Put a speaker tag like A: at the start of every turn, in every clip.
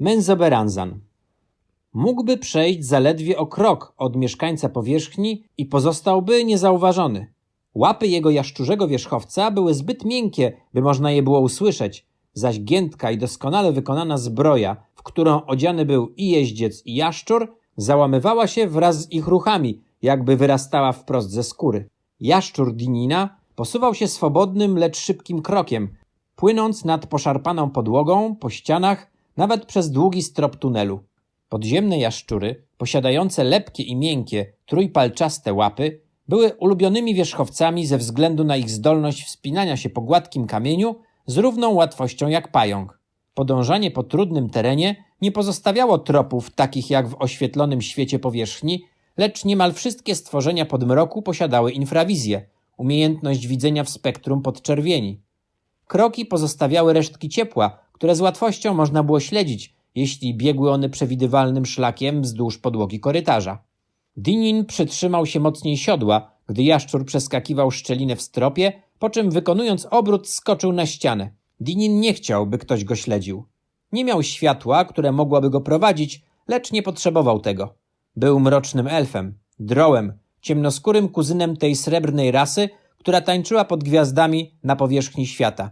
A: Menzoberranzan. Mógłby przejść zaledwie o krok od mieszkańca powierzchni i pozostałby niezauważony. Łapy jego jaszczurzego wierzchowca były zbyt miękkie, by można je było usłyszeć, zaś giętka i doskonale wykonana zbroja, w którą odziany był i jeździec i jaszczur, załamywała się wraz z ich ruchami, jakby wyrastała wprost ze skóry. Jaszczur Dinina posuwał się swobodnym, lecz szybkim krokiem, płynąc nad poszarpaną podłogą, po ścianach, nawet przez długi strop tunelu. Podziemne jaszczury, posiadające lepkie i miękkie, trójpalczaste łapy, były ulubionymi wierzchowcami ze względu na ich zdolność wspinania się po gładkim kamieniu z równą łatwością jak pająk. Podążanie po trudnym terenie nie pozostawiało tropów takich jak w oświetlonym świecie powierzchni, lecz niemal wszystkie stworzenia podmroku posiadały infrawizję, umiejętność widzenia w spektrum podczerwieni. Kroki pozostawiały resztki ciepła, które z łatwością można było śledzić, jeśli biegły one przewidywalnym szlakiem wzdłuż podłogi korytarza. Dinin przytrzymał się mocniej siodła, gdy jaszczur przeskakiwał szczelinę w stropie, po czym wykonując obrót skoczył na ścianę. Dinin nie chciał, by ktoś go śledził. Nie miał światła, które mogłaby go prowadzić, lecz nie potrzebował tego. Był mrocznym elfem, drołem, ciemnoskórym kuzynem tej srebrnej rasy, która tańczyła pod gwiazdami na powierzchni świata.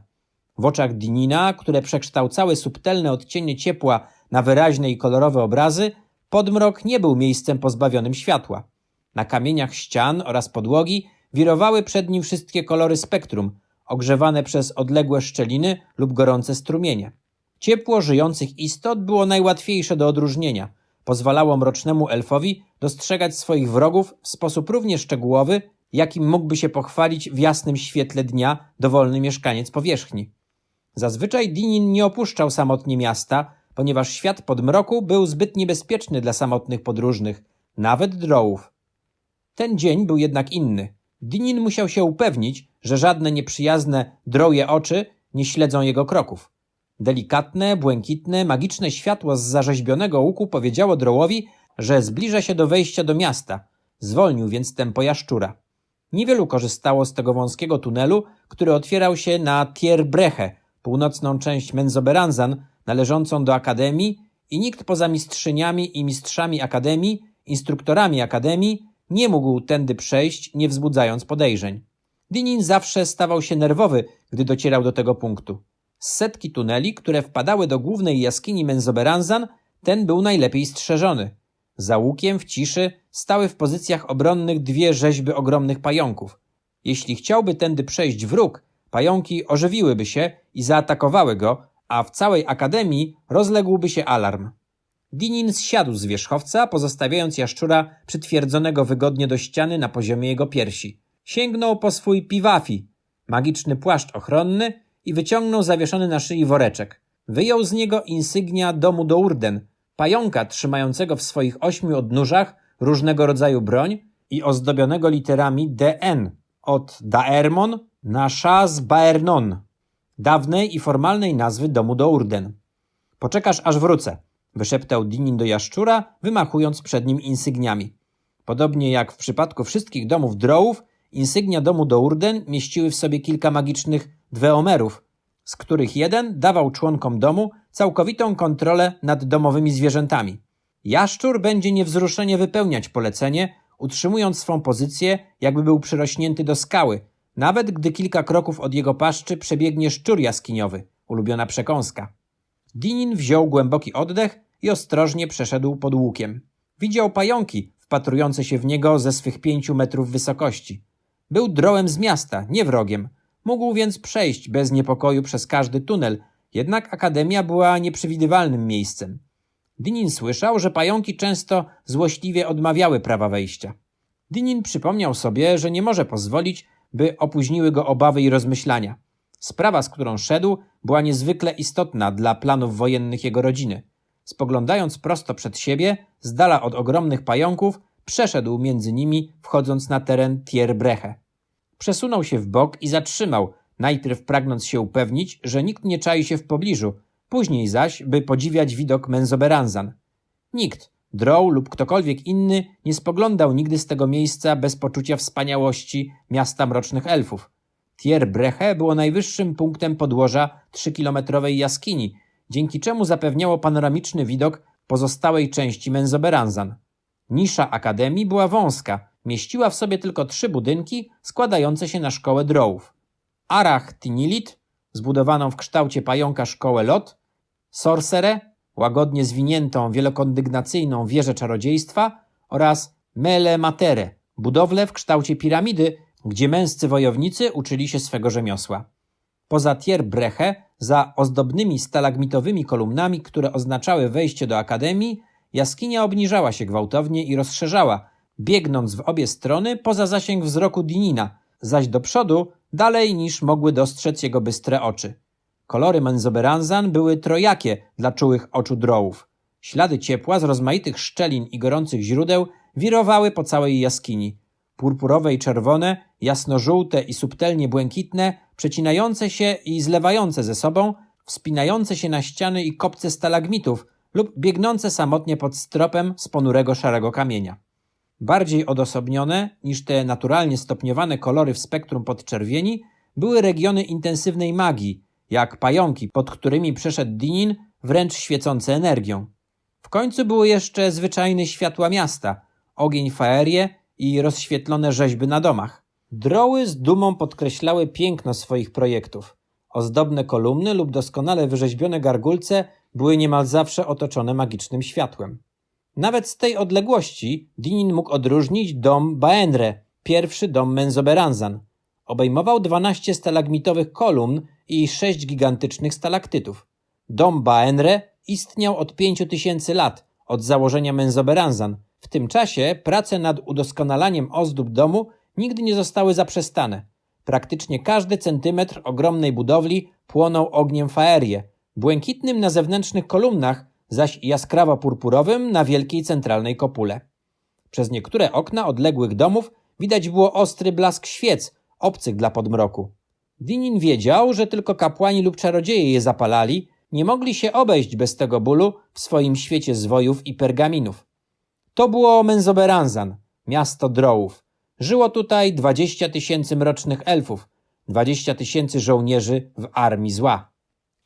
A: W oczach Dinina, które przekształcały subtelne odcienie ciepła na wyraźne i kolorowe obrazy, podmrok nie był miejscem pozbawionym światła. Na kamieniach ścian oraz podłogi wirowały przed nim wszystkie kolory spektrum, ogrzewane przez odległe szczeliny lub gorące strumienie. Ciepło żyjących istot było najłatwiejsze do odróżnienia. Pozwalało mrocznemu elfowi dostrzegać swoich wrogów w sposób równie szczegółowy, jakim mógłby się pochwalić w jasnym świetle dnia dowolny mieszkaniec powierzchni. Zazwyczaj Dinin nie opuszczał samotnie miasta, ponieważ świat podmroku był zbyt niebezpieczny dla samotnych podróżnych, nawet drołów. Ten dzień był jednak inny. Dinin musiał się upewnić, że żadne nieprzyjazne, droje oczy nie śledzą jego kroków. Delikatne, błękitne, magiczne światło z zarzeźbionego łuku powiedziało drołowi, że zbliża się do wejścia do miasta. Zwolnił więc tempo jaszczura. Niewielu korzystało z tego wąskiego tunelu, który otwierał się na Tierbreche, północną część Menzoberranzan, należącą do Akademii i nikt poza mistrzyniami i mistrzami Akademii, instruktorami Akademii, nie mógł tędy przejść, nie wzbudzając podejrzeń. Dinin zawsze stawał się nerwowy, gdy docierał do tego punktu. Z setki tuneli, które wpadały do głównej jaskini Menzoberranzan, ten był najlepiej strzeżony. Za łukiem w ciszy stały w pozycjach obronnych dwie rzeźby ogromnych pająków. Jeśli chciałby tędy przejść wróg, pająki ożywiłyby się i zaatakowały go, a w całej akademii rozległby się alarm. Dinin zsiadł z wierzchowca, pozostawiając jaszczura przytwierdzonego wygodnie do ściany na poziomie jego piersi. Sięgnął po swój piwafi, magiczny płaszcz ochronny i wyciągnął zawieszony na szyi woreczek. Wyjął z niego insygnia domu do Urden, pająka trzymającego w swoich ośmiu odnóżach różnego rodzaju broń i ozdobionego literami DN od Daermon na Shaz Baernon, dawnej i formalnej nazwy domu do Urden. Poczekasz aż wrócę, wyszeptał Dinin do jaszczura, wymachując przed nim insygniami. Podobnie jak w przypadku wszystkich domów drołów, insygnia domu do Urden mieściły w sobie kilka magicznych dweomerów, z których jeden dawał członkom domu całkowitą kontrolę nad domowymi zwierzętami. Jaszczur będzie niewzruszenie wypełniać polecenie, utrzymując swą pozycję, jakby był przyrośnięty do skały, nawet gdy kilka kroków od jego paszczy przebiegnie szczur jaskiniowy, ulubiona przekąska. Dinin wziął głęboki oddech i ostrożnie przeszedł pod łukiem. Widział pająki wpatrujące się w niego ze swych pięciu metrów wysokości. Był drołem z miasta, nie wrogiem. Mógł więc przejść bez niepokoju przez każdy tunel, jednak akademia była nieprzewidywalnym miejscem. Dinin słyszał, że pająki często złośliwie odmawiały prawa wejścia. Dinin przypomniał sobie, że nie może pozwolić, by opóźniły go obawy i rozmyślania. Sprawa, z którą szedł, była niezwykle istotna dla planów wojennych jego rodziny. Spoglądając prosto przed siebie, z dala od ogromnych pająków, przeszedł między nimi, wchodząc na teren Tierbreche. Przesunął się w bok i zatrzymał, najpierw pragnąc się upewnić, że nikt nie czai się w pobliżu, później zaś, by podziwiać widok Menzoberranzan. Nikt, Drow lub ktokolwiek inny nie spoglądał nigdy z tego miejsca bez poczucia wspaniałości miasta mrocznych elfów. Tierbreche było najwyższym punktem podłoża trzykilometrowej jaskini, dzięki czemu zapewniało panoramiczny widok pozostałej części Menzoberranzan. Nisza akademii była wąska, mieściła w sobie tylko trzy budynki składające się na szkołę drołów. Arach Tinilit, zbudowaną w kształcie pająka szkołę Lot, Sorcerę, łagodnie zwiniętą wielokondygnacyjną wieżę czarodziejstwa oraz Mele Matere, budowlę w kształcie piramidy, gdzie męscy wojownicy uczyli się swego rzemiosła. Poza Tierbreche, za ozdobnymi stalagmitowymi kolumnami, które oznaczały wejście do akademii, jaskinia obniżała się gwałtownie i rozszerzała, biegnąc w obie strony poza zasięg wzroku Dinina, zaś do przodu dalej niż mogły dostrzec jego bystre oczy. Kolory Menzoberranzan były trojakie dla czułych oczu drołów. Ślady ciepła z rozmaitych szczelin i gorących źródeł wirowały po całej jaskini. Purpurowe i czerwone, jasno-żółte i subtelnie błękitne, przecinające się i zlewające ze sobą, wspinające się na ściany i kopce stalagmitów lub biegnące samotnie pod stropem z ponurego szarego kamienia. Bardziej odosobnione niż te naturalnie stopniowane kolory w spektrum podczerwieni były regiony intensywnej magii, jak pająki, pod którymi przeszedł Dinin, wręcz świecące energią. W końcu były jeszcze zwyczajne światła miasta, ogień faerie i rozświetlone rzeźby na domach. Droły z dumą podkreślały piękno swoich projektów. Ozdobne kolumny lub doskonale wyrzeźbione gargulce były niemal zawsze otoczone magicznym światłem. Nawet z tej odległości Dinin mógł odróżnić dom Baenre, pierwszy dom Menzoberranzan. Obejmował 12 stalagmitowych kolumn i 6 gigantycznych stalaktytów. Dom Baenre istniał od 5000 lat, od założenia Menzoberranzan. W tym czasie prace nad udoskonalaniem ozdób domu nigdy nie zostały zaprzestane. Praktycznie każdy centymetr ogromnej budowli płonął ogniem faerie, błękitnym na zewnętrznych kolumnach, zaś jaskrawo-purpurowym na wielkiej centralnej kopule. Przez niektóre okna odległych domów widać było ostry blask świec, obcych dla podmroku. Dinin wiedział, że tylko kapłani lub czarodzieje je zapalali, nie mogli się obejść bez tego bólu w swoim świecie zwojów i pergaminów. To było Menzoberranzan, miasto drołów. Żyło tutaj dwadzieścia tysięcy mrocznych elfów, dwadzieścia tysięcy żołnierzy w armii zła.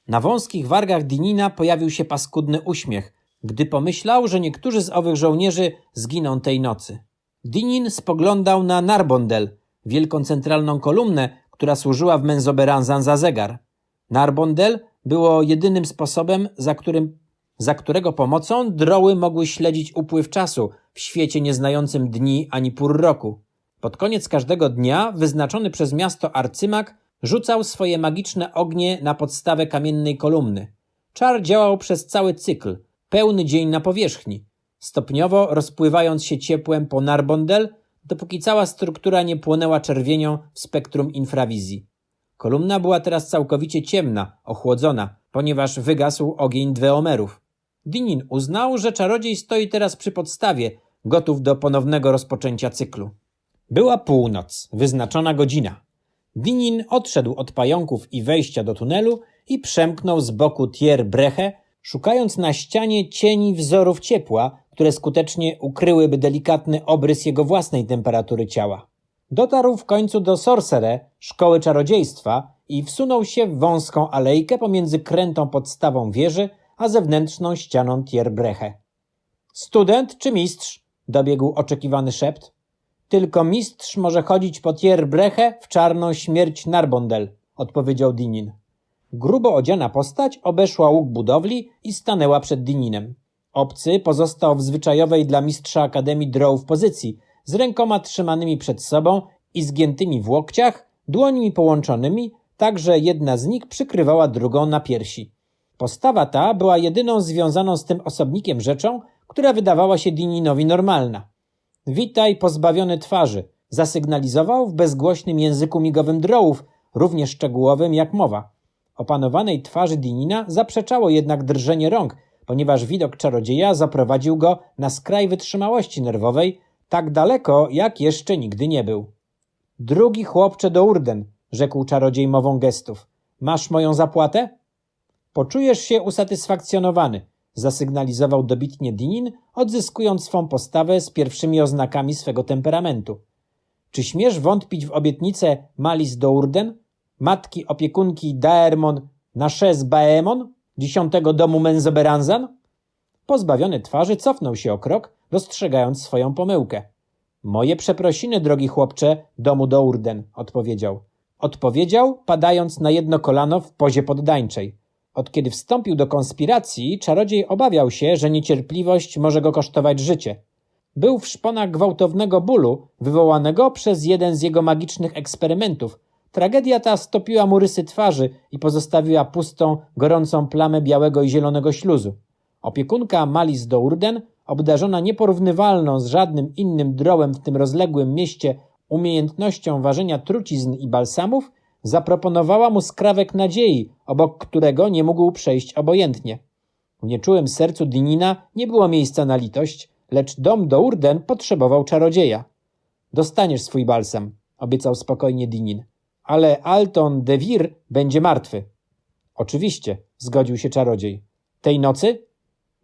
A: Na wąskich wargach Dinina pojawił się paskudny uśmiech, gdy pomyślał, że niektórzy z owych żołnierzy zginą tej nocy. Dinin spoglądał na Narbondel, wielką centralną kolumnę, która służyła w Menzoberranzan za zegar. Narbondel było jedynym sposobem, za, którym, za którego pomocą droły mogły śledzić upływ czasu w świecie nieznającym dni ani pór roku. Pod koniec każdego dnia wyznaczony przez miasto arcymak rzucał swoje magiczne ognie na podstawę kamiennej kolumny. Czar działał przez cały cykl, pełny dzień na powierzchni, stopniowo rozpływając się ciepłem po Narbondel, dopóki cała struktura nie płonęła czerwienią w spektrum infrawizji. Kolumna była teraz całkowicie ciemna, ochłodzona, ponieważ wygasł ogień dweomerów. Dinin uznał, że czarodziej stoi teraz przy podstawie, gotów do ponownego rozpoczęcia cyklu. Była północ, wyznaczona godzina. Dinin odszedł od pająków i wejścia do tunelu i przemknął z boku Tier Breche, szukając na ścianie cieni wzorów ciepła, które skutecznie ukryłyby delikatny obrys jego własnej temperatury ciała. Dotarł w końcu do Sorcere, szkoły czarodziejstwa i wsunął się w wąską alejkę pomiędzy krętą podstawą wieży, a zewnętrzną ścianą Tierbreche. Student czy mistrz? dobiegł oczekiwany szept. Tylko mistrz może chodzić po Tierbreche w czarną śmierć Narbondel, odpowiedział Dinin. Grubo odziana postać obeszła łuk budowli i stanęła przed Dininem. Obcy pozostał w zwyczajowej dla mistrza Akademii Drow pozycji, z rękoma trzymanymi przed sobą i zgiętymi w łokciach, dłońmi połączonymi, tak że jedna z nich przykrywała drugą na piersi. Postawa ta była jedyną związaną z tym osobnikiem rzeczą, która wydawała się Dininowi normalna. Witaj pozbawiony twarzy, zasygnalizował w bezgłośnym języku migowym drołów, równie szczegółowym jak mowa. Opanowanej twarzy Dinina zaprzeczało jednak drżenie rąk, ponieważ widok czarodzieja zaprowadził go na skraj wytrzymałości nerwowej, tak daleko, jak jeszcze nigdy nie był. Drugi chłopcze do urden, rzekł czarodziej mową gestów. Masz moją zapłatę? Poczujesz się usatysfakcjonowany, zasygnalizował dobitnie Dinin, odzyskując swą postawę z pierwszymi oznakami swego temperamentu. Czy śmiesz wątpić w obietnicę Malis do Urden, matki opiekunki Daermon Nashez Baemon? dziesiątego domu Menzoberanzan? Pozbawiony twarzy cofnął się o krok, dostrzegając swoją pomyłkę. Moje przeprosiny, drogi chłopcze, domu do Urden, odpowiedział. Odpowiedział, padając na jedno kolano w pozie poddańczej. Od kiedy wstąpił do konspiracji, czarodziej obawiał się, że niecierpliwość może go kosztować życie. Był w szponach gwałtownego bólu, wywołanego przez jeden z jego magicznych eksperymentów. Tragedia ta stopiła mu rysy twarzy i pozostawiła pustą, gorącą plamę białego i zielonego śluzu. Opiekunka Malis do Urden, obdarzona nieporównywalną z żadnym innym drołem w tym rozległym mieście umiejętnością ważenia trucizn i balsamów, zaproponowała mu skrawek nadziei, obok którego nie mógł przejść obojętnie. W nieczułym sercu Dinina nie było miejsca na litość, lecz dom do Urden potrzebował czarodzieja. Dostaniesz swój balsam, obiecał spokojnie Dinin, ale Alton de Vir będzie martwy. Oczywiście, zgodził się czarodziej. Tej nocy?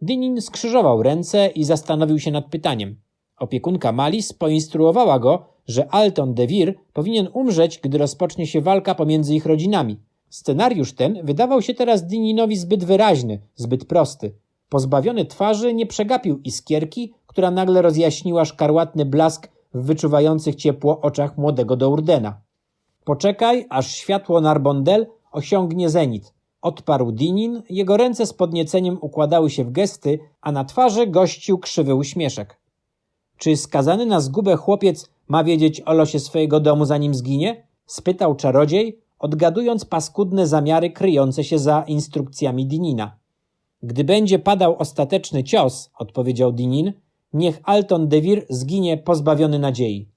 A: Dinin skrzyżował ręce i zastanowił się nad pytaniem. Opiekunka Malis poinstruowała go, że Alton de Vir powinien umrzeć, gdy rozpocznie się walka pomiędzy ich rodzinami. Scenariusz ten wydawał się teraz Dininowi zbyt wyraźny, zbyt prosty. Pozbawiony twarzy nie przegapił iskierki, która nagle rozjaśniła szkarłatny blask w wyczuwających ciepło oczach młodego Dourdena. Poczekaj, aż światło Narbondel osiągnie zenit. Odparł Dinin, jego ręce z podnieceniem układały się w gesty, a na twarzy gościł krzywy uśmieszek. Czy skazany na zgubę chłopiec ma wiedzieć o losie swojego domu zanim zginie? spytał czarodziej, odgadując paskudne zamiary kryjące się za instrukcjami Dinina. Gdy będzie padał ostateczny cios, odpowiedział Dinin, niech Alton de Vir zginie pozbawiony nadziei.